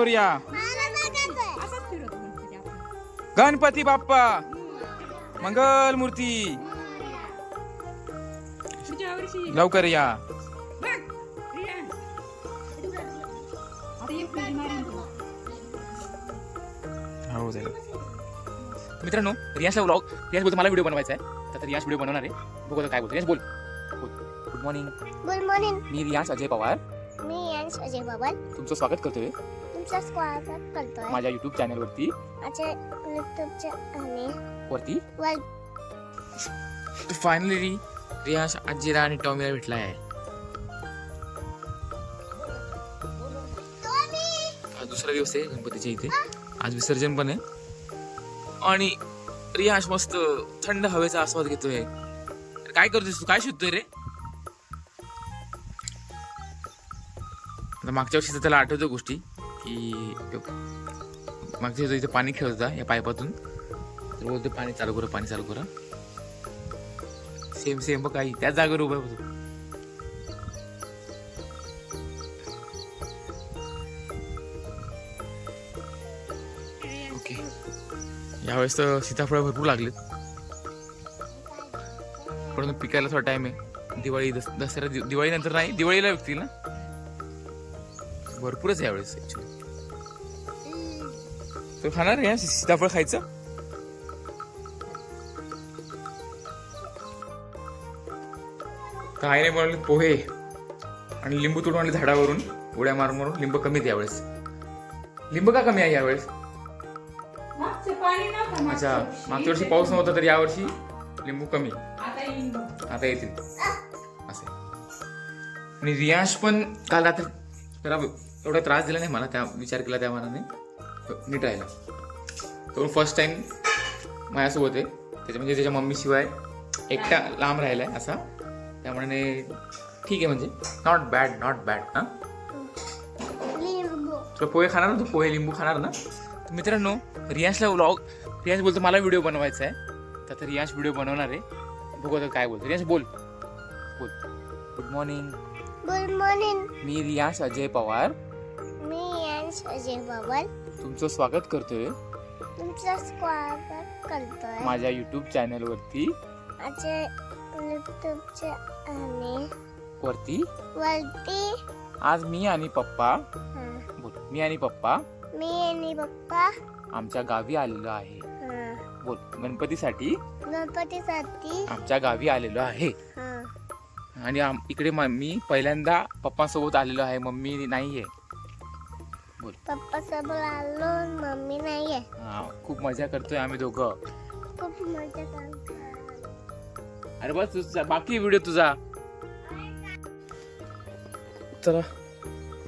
मोरया गणपती बाप्पा। मंगल मूर्ती लवकर या. हो जाईल. मित्रांनो रियासला व्लॉग रियास बोलतो मला व्हिडिओ बनवायचा आहे. तर रियास व्हिडिओ बनवणार आहे. बघू काय बोलतो. रियास बोल. गुड मॉर्निंग गुड मॉर्निंग मी रियास अजय पवार. मी यांश अजय बाबल तुमचं स्वागत करतोय. स्वागत करतोय माझ्या युट्यूब चॅनलवरती. माझ्या युट्यूबच्या आणि वरती. वर फायनली रियास आजीला आणि टॉमीला भेटला आहे दुसरा दिवस आहे गणपतीच्या इथे. आज विसर्जन पण आहे. आणि रियाश मस्त थंड हवेचा आस्वाद घेतोय. काय करतोस तू? काय शोधतोय रे? मागच्या वर्षी तर त्याला आठवतो गोष्टी. की मागच्या इथं पाणी खेळत होता या पाईपातून. तर बोलतो पाणी चालू करा पाणी चालू करा. सेम सेम बघ काही त्याच जागेवर उभा होतो ओके यावेळेस तर सीताफळ भरपूर लागलेत. पण पिकायला थोडा टाईम आहे. दिवाळी दस दसऱ्या दिवाळीनंतर नाही दिवाळीला विकतील ना? भरपूरच आहे यावेळेस ऍक्च्युली तू खाणार आहे सीताफळ खायचं? तर आईने बनवले पोहे आणि लिंबू तोडून आणले झाडावरून उड्या मारून मारून. लिंब कमी आहेत यावेळेस. लिंब का कमी आहे यावेळेस? मागचं पाणी नव्हतं अच्छा मागच्या वर्षी पाऊस नव्हता तर यावर्षी लिंबू कमी. आता येतील. असे आणि रियांश पण काल रात्री जरा एवढा त्रास दिला नाही मला त्या विचार केला त्या मनाने. नीट राहिला. तो फर्स्ट टाइम माझ्यासोबत आहे. त्याच्या म्हणजे त्याच्या मम्मीशिवाय एकटा लांब राहिलाय असा. त्यामुळे ठीक आहे म्हणजे. नॉट बॅड नॉट बॅड हां? तुला पोहे खाणार ना तू पोहे लिंबू खाणार ना? तर मित्रांनो रियासला व्लॉग रियास बोलतो मला व्हिडिओ बनवायचा आहे. तर आता रियास व्हिडिओ बनवणार आहे. बघू आता काय बोलतो. रियास बोल. बोल. गुड मॉर्निंग गुड मॉर्निंग मी रियास अजय पवार. अजय बाबल तुमचं स्वागत करतोय तुमचं स्वागत करतोय. माझ्या युट्यूब माझ्या युट्यूबच्या आणि वरती. वरती. आज मी आणि पप्पा. बोल मी आणि पप्पा. मी आणि पप्पा. आमच्या गावी आलेलो आहे. हा. बोल गणपतीसाठी. गणपतीसाठी. आमच्या गावी आलेलो आहे. हा. आणि आम- इकडे म- मी पहिल्यांदा पप्पांसोबत आलेलो आहे. मम्मी नाहीये पप्पा सोबत आलो मम्मी नाहीये. हा, खूप मजा करतोय आम्ही दोघं. खूप मजा करतो अरे बस तुझा बाकी व्हिडिओ तुझा. चला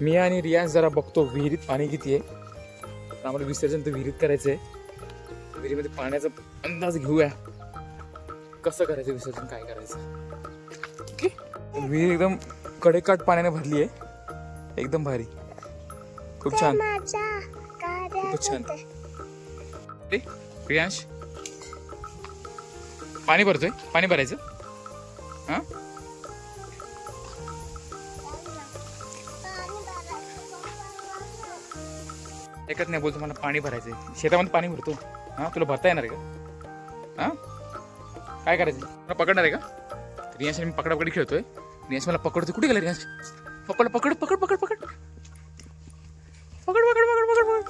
मी आणि रियाज जरा बघतो विहिरीत पाणी किती आहे. तर आम्हाला विसर्जन तर विहिरीत करायचं आहे विहिरीमध्ये पाण्याचा अंदाज घेऊया. कसं करायचं विसर्जन काय करायचं? विहीर एकदम कडेकाट पाण्याने भरली आहे एकदम भारी. खूप छान. खूपच छान. प्रियांश? पाणी भरतोय? पाणी भरायचं? हा? एकच नाही बोलतो मला पाणी भरायचंय. शेतामध्ये पाणी भरतो. हा तुला भरता येणार आहे का? हा? काय करायचं? मला पकडणार आहे का? रियांश मी पकडापकडी खेळतोय. रियांश मला पकडतो कुठे गेला रियांश? पकड पकड पकड पकड पकड. पकड पकड पकड पकड पकड.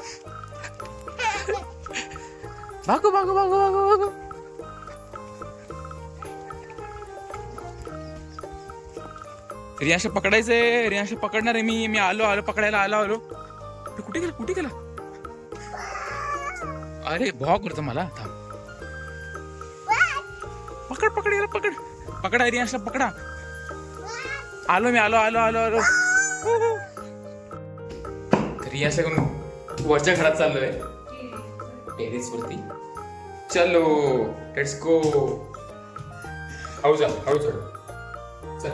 भागो भागो भागो पकडायचंय रियांश पकडणार आहे मी. मी आलो आलो पकडायला आलो आलो. कुठे गेला कुठे गेला? अरे भाव करतो मला थांब. पकड पकड याला पकड. पकडा रियांशला पकडा. आलो मी आलो आलो आलो आलो. रियांशला करून वरच्या घरात चाललोय. टेरेस वरती चलो लेट्स गो हाऊ जा हळू चल चल.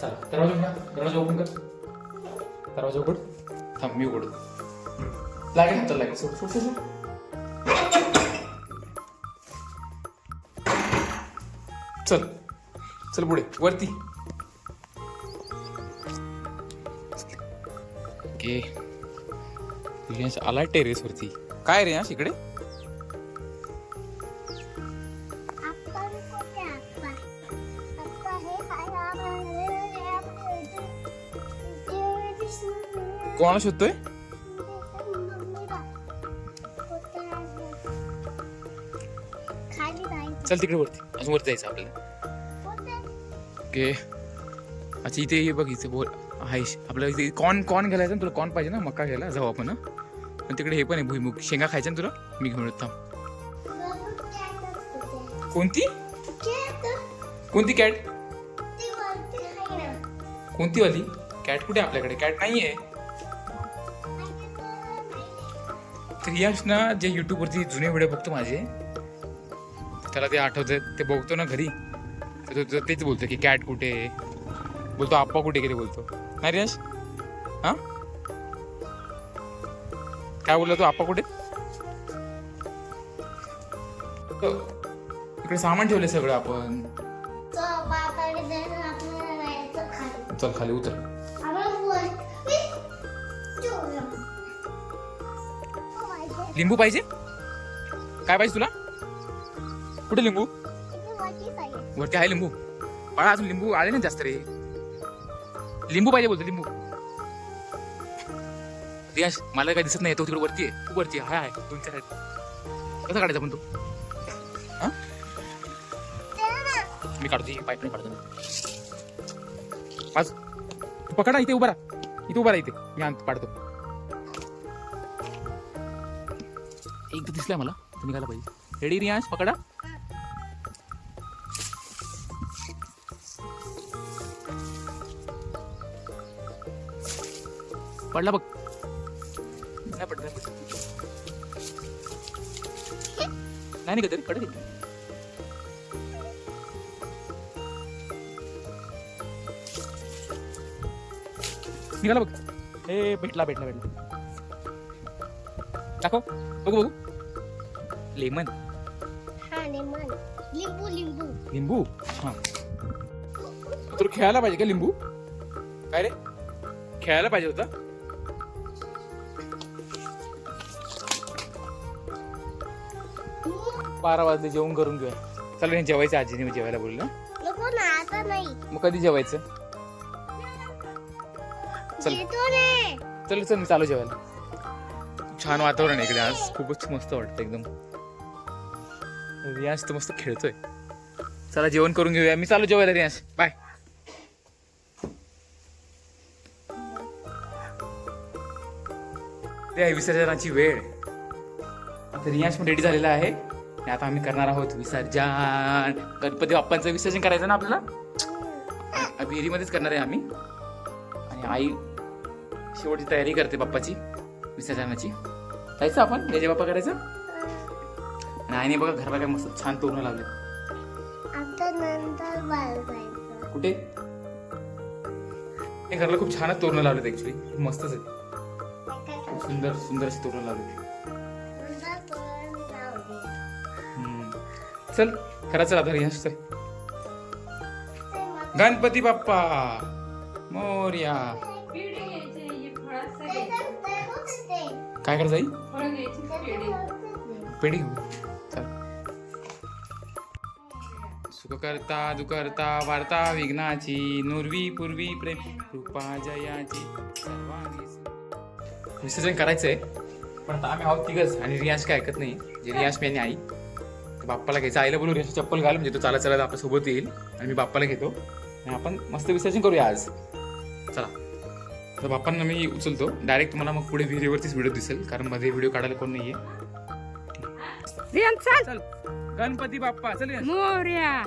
चला दरवाजा उघडा दरवाजा ओपन कर. दरवाजा उघड. थांब मी उघड लागेल चल लागेल. सोड सोड सोड. चल. चल पुढे वरती. ओके रियांश आला टेरेसवरती काय रियांश इकडे? हे कोणाला शोधतोय? चल तिकडे वरती. अजून वरती जायचं आपल्याला? ओके. अच्छा इथे बघ इथे बोल आहे आपल्याला इथे कॉर्न कॉर्न घ्यायचं ना तुला कॉर्न पाहिजे ना मका घ्यायला जाऊ आपण आणि तिकडे हे पण आहे भुईमुग शेंगा खायच्या ना तुला? मी घेऊन येतो कोणती? कोणती कॅट कोणती वाली? कॅट कुठे आहे आपल्याकडे? कॅट नाहीये तर यश ना जे यूट्यूबवरती जुने व्हिडिओ बघतो माझे त्याला ते आठवतं ते बघतो ना घरी. तर तेच बोलतो की कॅट कुठे आहे? बोलतो आप्पा कुठे गेले बोलतो. नाही यश हा? काय बोलला तू? आप्पा कुठे? इकडे सामान ठेवले सगळं आपण. चल खाली उतर. लिंबू पाहिजे? काय पाहिजे तुला? कुठे लिंबू. वरती आहे लिंबू. बाळा अजून लिंबू आले ना जास्त रे. लिंबू पाहिजे बोलतो लिंबू. रियाश मला काही दिसत नाही तो तिकडे वरती आहे. तू वरती आहे. हाय हाय. दोन चार आहेत. कसं काढायचं पण तू? मी काढतो पाईप काढतो पाच. तू पकडा इथे उभा राहा. इथे उभा राहा इथे. मी आणतो काढतो. एकदा दिसलाय मला तुम्ही निघायला पाहिजे. रेडी रियांश पकडा. पडला बघ. नाही पडत नाही नाही तरी पडेल. निघाला बघ. ए भेटला भेटला भेटला. दाखव. बघू बघू. लेमन. हा लेमन. लिंबू लिंबू. लिंबू? हा. तुला खेळायला पाहिजे का लिंबू? काय रे? खेळायला पाहिजे होता? बारा वाजले जेवण करून घेऊया. चला नाही जेवायचं आजीने जेवायला बोललं. नको ना आता नाही. मग कधी जेवायचं? चल. चल चल मी चालू जेवायला. छान वातावरण आहे इकडे आज. खूपच मस्त वाटतं एकदम. रियास तर मस्त खेळतोय. चला जेवण करून घेऊया. मी चालू जेवायला रियास बाय. ते आहे विसर्जनाची वेळ. आता रियास पण रेडी झालेला आहे. आणि आता आम्ही करणार आहोत विसर्जन. गणपती बाप्पांचं विसर्जन करायचं ना आपल्याला? विहिरीमध्येच करणार आहे आम्ही. आणि आई शेवटची तयारी करते बाप्पाची विसर्जनाची. जायचं आपण? याचे बाप्पा करायचं? आणि आईने बघा घराला काय मस्त छान तोरण लावले कुठे? हे घराला खूप छानच तोरण लावलेत ऍक्च्युली मस्तच आहे. खूप सुंदर सुंदर अशी तोरण लावले चल खरा चला आता हसतोय गणपती बाप्पा मोर्या. काय करायचं जाई पेढी सुखकर्ता चल वार्ता विघ्नाची नुरवी पूर्वी प्रेम कृपा जयाची सर्वांगी विसर्जन करायचंय पण आता आम्ही आहोत तिघच आणि रियाज काय ऐकत नाही जे रियाज मी आणि आई. बाप्पाला घ्यायचं? आईला बोलू रियाज चप्पल घाल म्हणजे तो चालत चालत आपल्यासोबत येईल आणि मी बाप्पाला घेतो. आणि आपण मस्त विसर्जन करूया आज. चला. तर बाप्पांना मी उचलतो. डायरेक्ट तुम्हाला मग पुढे विहिरीवरतीच व्हिडिओ दिसेल कारण मध्ये व्हिडिओ काढायला कोण नाहीये. चाल. चल. गणपती बाप्पा चल. मोर्या.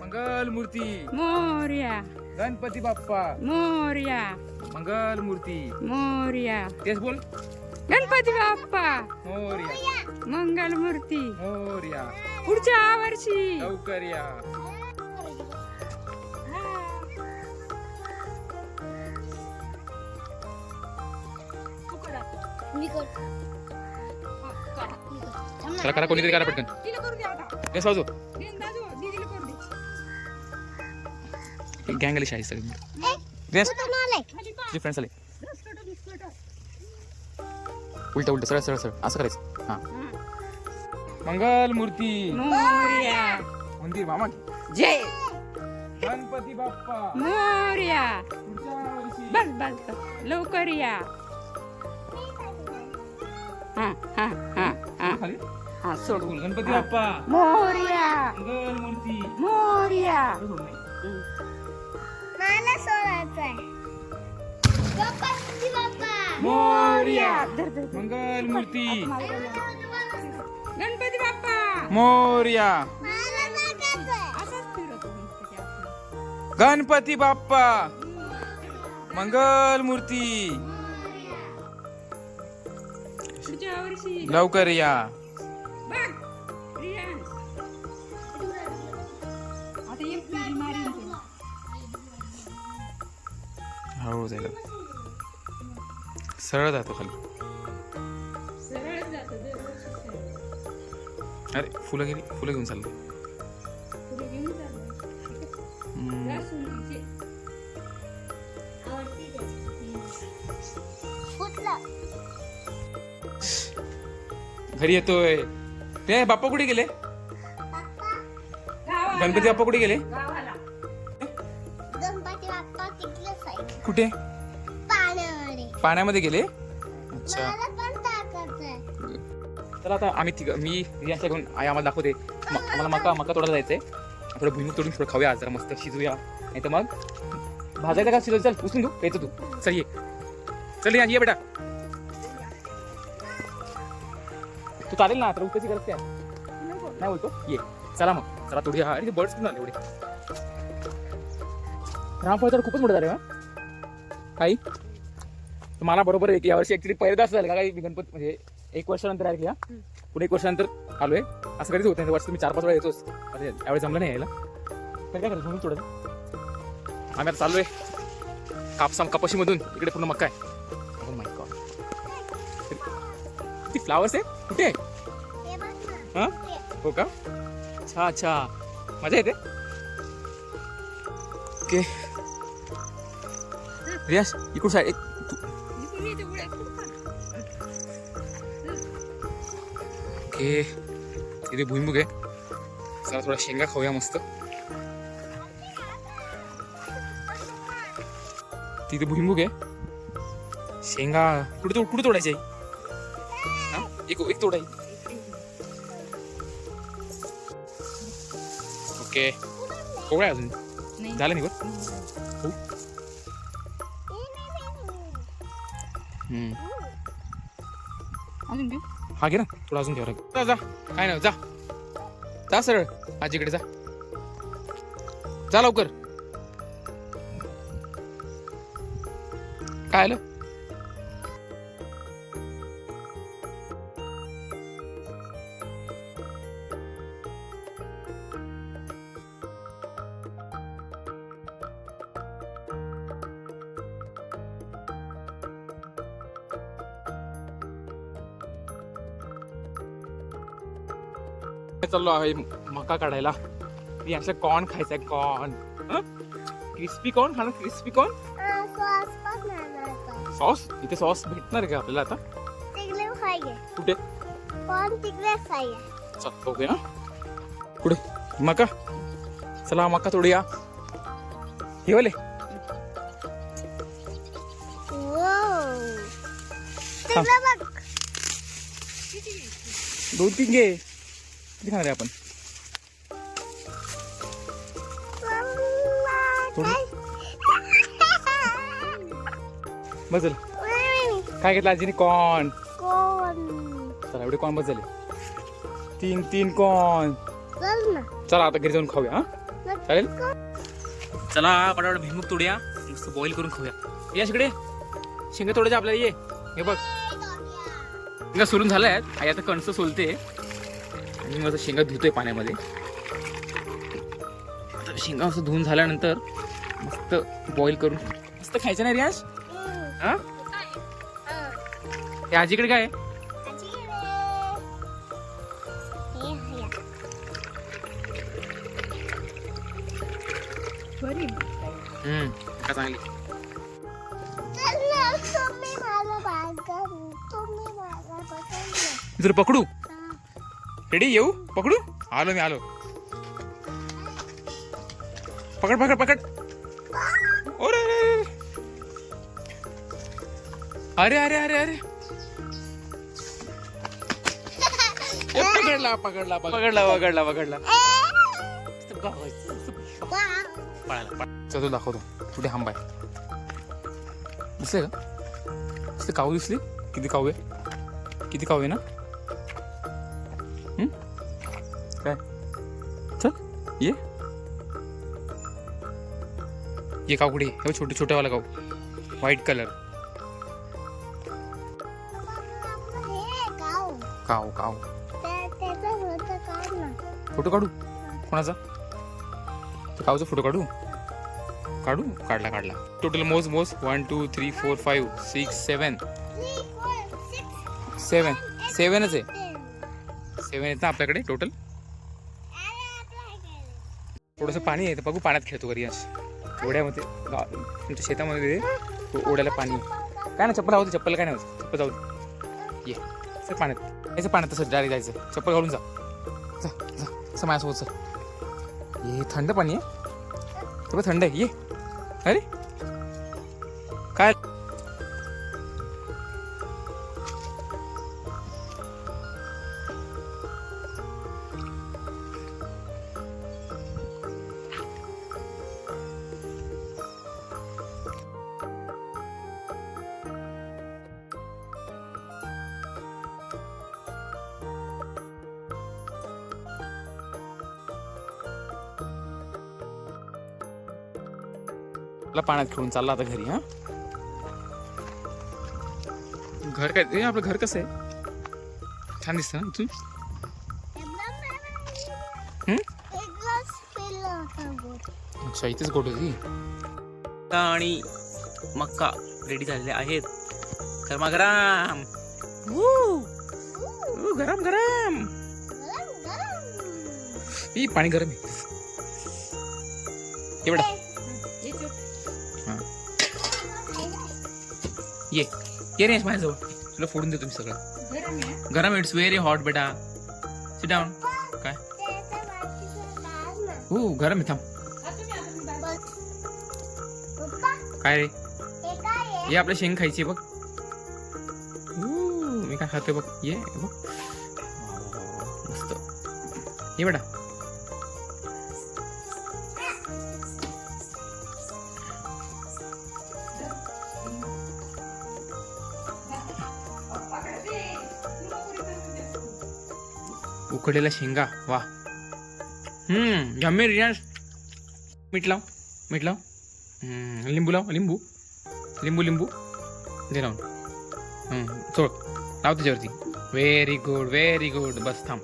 मंगल मूर्ती मोर्या. गणपती बाप्पा. मोर्या. मंगल मूर्ती मोर्या. तेच बोल. गणपती बाप्पा. मोर्या. मंगल मूर्ती मोर्या. पुढच्या वर्षी. लवकर या. मी करतो. चला करा कोणीतरी करा पटकन. तिला करू दे आता. तेच वाजव दिन दाजू दीदीला करू दे. गँग आली शाही सगळी? खाली तुझे फ्रेंड्स आले. उलट उलट सरळ सरळ सरळ. असं करायचं. हा. मंगल मूर्ती मोर्या. मंदिर मामा. जय. गणपती बाप्पा. मोर्या. पुढच्या वर्षी. बस बस बस लवकर या. हा हा हा हा. खाली? हा सोडून. गणपती बाप्पा. मोर्या. मंगल मूर्ती मोर्या मला सोडायचं आहे गणपती बाप्पा. धर. मंगल मूर्ती गणपती बाप्पा. मोर्या. गणपती बाप्पा. मंगल मूर्ती लवकर या. बघ रियान. सरळ जातो खाली. सरळच जातो. अरे फुलं गेली फुलं घेऊन चालले. पुढे घेऊन चाललो. हम्म. जा सुनीचे. कुठलं घरी येतोय. ते बाप्पा कुठे गेले? गावाला. गणपती बाप्पा कुठे गेले? गावाला. गणपती बाप्पा तिकडेच आहे कुठे? पाण्यामध्ये गेले. अच्छा. मला चला आता आम्ही तिघ मी रियांशला घेऊन आई आम्हाला दाखवते. म- आम्हाला मका मका तोडायला जायचंय. थोडं भुईमुग तोडून थोडं खाऊया आज जरा मस्त शिजूया. नाही तर मग भाजायचं का शिजव चल उचलून घेऊ. येतो तू. चल ये. चल ये ये बेटा. तू चालेल ना तर गरज काय नाही बोलतो? ये. चला मग. चला तोडूया. अरे बर्ड्स पण आले एवढे. रामफळ तर खूपच मोठं झालं काही? मला बरोबर एक यावर्षी ऍक्च्युली पहिल्यांदा असं झालं का काही गणपत म्हणजे एक वर्षानंतर ऐकली हा? पुढे एक वर्षानंतर आलोय. असं कधीच होत वर्ष मी चार पाच वेळा येतोच. अरे यावेळी जमलं नाही यायला. तर काय करायचं? म्हणून थोडं आम्ही आता चाललोय. कापसाम कपाशीमधून. इकडे पूर्ण मक्का आहे. Oh. ती फ्लावर्स आहे? कुठे आहे? हे हा. हो का? अच्छा अच्छा. मजा येते. ओके रियास इकडून साईड ओके तिथे भुईमुग आहे. चला थोडा शेंगा खाऊया मस्त. तिथे भुईमुग आहे. शेंगा कुठे कुठे तोडायचे हा? एक एक तोडाय ओके. कोवळा आहे अजून. झालं नाही बरं? हो. अजून हा घे ना. थोडा अजून घ्या जा जा. काय नाही जा. जा सरळ. आजीकडे जा. जा लवकर. काय आलं? चाललो आहे? मका काढायला. यांच्या कॉर्न खायचंय कॉर्न क्रिस्पी कॉर्न खाणं क्रिस्पी कॉर्न. सॉस इथे सॉस भेटणार का आपल्याला आता? कुठे? कुठे? मका? चला मका तोडूया. हे वाले. दोन तीन घे. किती खाणार आहे आपण? झालं. काय घेतलं आजीने? कॉर्न. कोण चला एवढे कॉर्न बस झाले. तीन तीन कॉर्न. चल ना. चला आता घरी जाऊन खाऊया हा? चालेल? चला पटापट भिमुख तोडूया. मस्त बॉईल करून खाऊया. या इकडे शेंगा तोडायच्या आपल्याला ये. हे बघ. शेंगा सोलून झाल्या आहेत. आई आता कणसं सोलते. आणि माझं शेंगा धुतोय पाण्यामध्ये. आता शेंगा असं धुवून झाल्यानंतर मस्त बॉईल करून मस्त खायचं नाही रियाज हा? हे आजीकडे काय हम्म का चांगली? मी तुला पकडू? रेडी येऊ? पकडू? आलो मी आलो. पकड पकड पकड. ओरे अरे अरे अरे अरे. ए, पकडला पकडला पकडला. पकडला पकडला. चल दाखवतो. कुठे हांबा आहे? दिसले का? दिसले काऊ दिसली? किती काऊ आहे? किती काऊ आहे ना? ये। ये काऊ हे छोटे छोटेवाला काऊ व्हाईट कलर काव काव फोटो काढू? कोणाचा? काऊचा फोटो काढू? काढू? काढला काढला. टोटल मोज मोज. One two three four five six seven seven सेवनच आहे. सेवन आहेत ना आपल्याकडे टोटल थोडंसं पाणी आहे तर बघू पाण्यात खेळतो घरी आज. ओढ्यामध्ये तुमच्या शेतामध्ये ओढ्याला पाणी. काय ना चप्पल होती चप्पल काय नाही होत. चप्पल जाऊ दे. ये सर पाण्यात. यायचं पाण्यात तसं डायरेक्ट जायचं. चप्पल घालून जा. जा असं माझ्यासोबत सर ये थंड पाणी आहे. थंड आहे. ये. अरे. काय? मला पाण्यात खेळून चालला आता घरी हा? घर काय? आपलं घर कसं आहे? छान दिसतं ना इथून? गोड. अच्छा इथेच गोट होती आणि मक्का रेडी झालेले आहेत. गरम गरम! गरम, गरम. ई पाणी गरम आहे. एवढा. ये ये रे माझ्याजवळ तुला फोडून देतो मी सगळं गरम इट्स व्हेरी हॉट बेटा। सिट डाऊन काय. हो गरम आहे थांब काय रे। ये आपल्या शेंग खायची बघ। मी काय खातोय बघ। ये बघ। मस्त। ये बेटा। उकडलेला शेंगा वा. हम्म जम्मे रियाज. मीठ लाव मीठ लाव. हम्म, लिंबू लाव लिंबू. लिंबू लिंबू. दे लावून. हम्म, सोड. लाव त्याच्यावरती. व्हेरी गुड व्हेरी गुड बस थांब.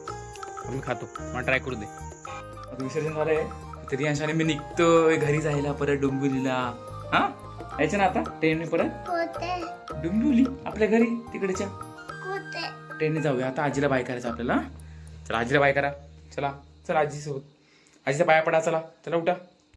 मी खातो. मला ट्राय करू दे. आता विसर्जन झालंय. तरी अशाने मी निघतोय घरी जायला परत डोंबिवलीला. हा? यायचं ना आता? ट्रेनने परत? कोते, डोंबिवली? आपल्या घरी? तिकडच्या? कोते. ट्रेनने जाऊया. आता आजीला बाय करायचं आपल्याला. चला आजीला बाय करा. चला चला आजीसोबत. आजीचा पाया पडा चला चला उठा.